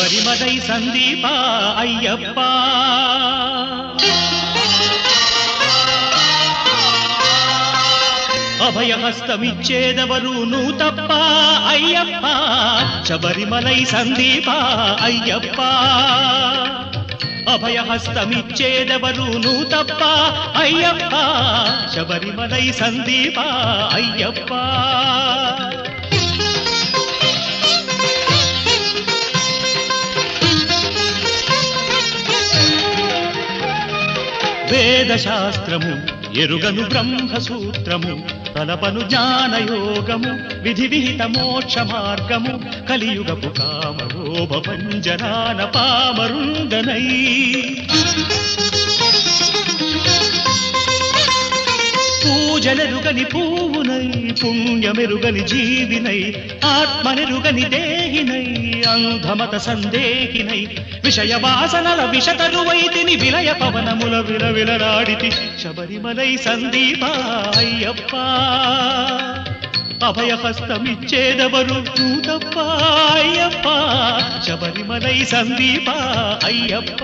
శబరిమలై సందీప అయ్యప్ప. అభయహస్తమిచ్చేదెవరు నువ్వు తప్ప అయ్యప్ప శబరిమలై సందీప అయ్యప్ప. అభయహస్తమిచ్చేదెవరు నువ్వు తప్ప అయ్యప్ప శబరిమలై సందీప అయ్యప్ప. వేదశాస్త్రము ఎరుగను బ్రహ్మసూత్రము తలపను జ్ఞానయోగము విధి విహిత మోక్ష మార్గము కలియుగపు కామలోభ పంజరాన పామరుందనై పూజలెరుగని పూవునై పుణ్యమెరుగని జీవినై ఆత్మనెరుగని దేహినై అంధమత సందేహినై విషయ వాసనల విషతరువైతిని విలయ పవనముల విలవిలరాడితి శబరిమలై సందీప అయ్యప్ప అభయహస్తమిచ్చేదెవరు? తూతప్ప అయ్యప్ప. శబరిమలై సందీప అయ్యప్ప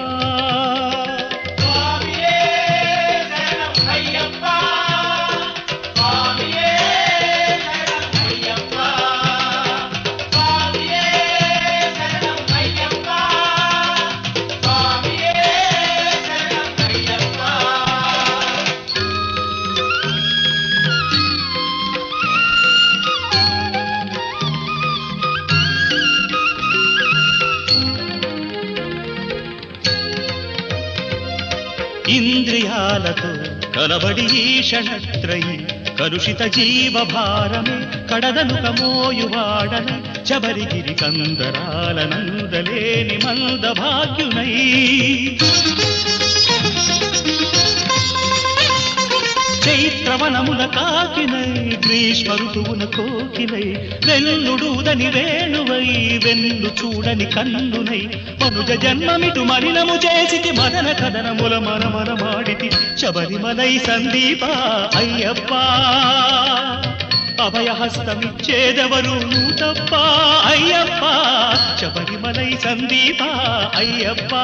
ఇంద్రియాలతో కలబడి ఈషణత్రయి కలుషిత జీవ భారమే కడదనుక మోయువాడన శబరిగిరి కందరాల నందలేని మంద భాగ్యునై చైత్రవనముల కాకినై గ్రీష్మ ఋతువున కోకినై వెల్లుడూదని వేణువై వెన్ను చూడని కన్నునై. మనుజ జన్మమిటు మలినము చేసితి మదన కదనముల మన మన మాడితి శబరిమలై సందీప అయ్యప్ప. అభయహస్తమిచ్చేదెవరు? నువ్వు తప్ప అయ్యప్ప. శబరిమలై సందీప అయ్యప్ప.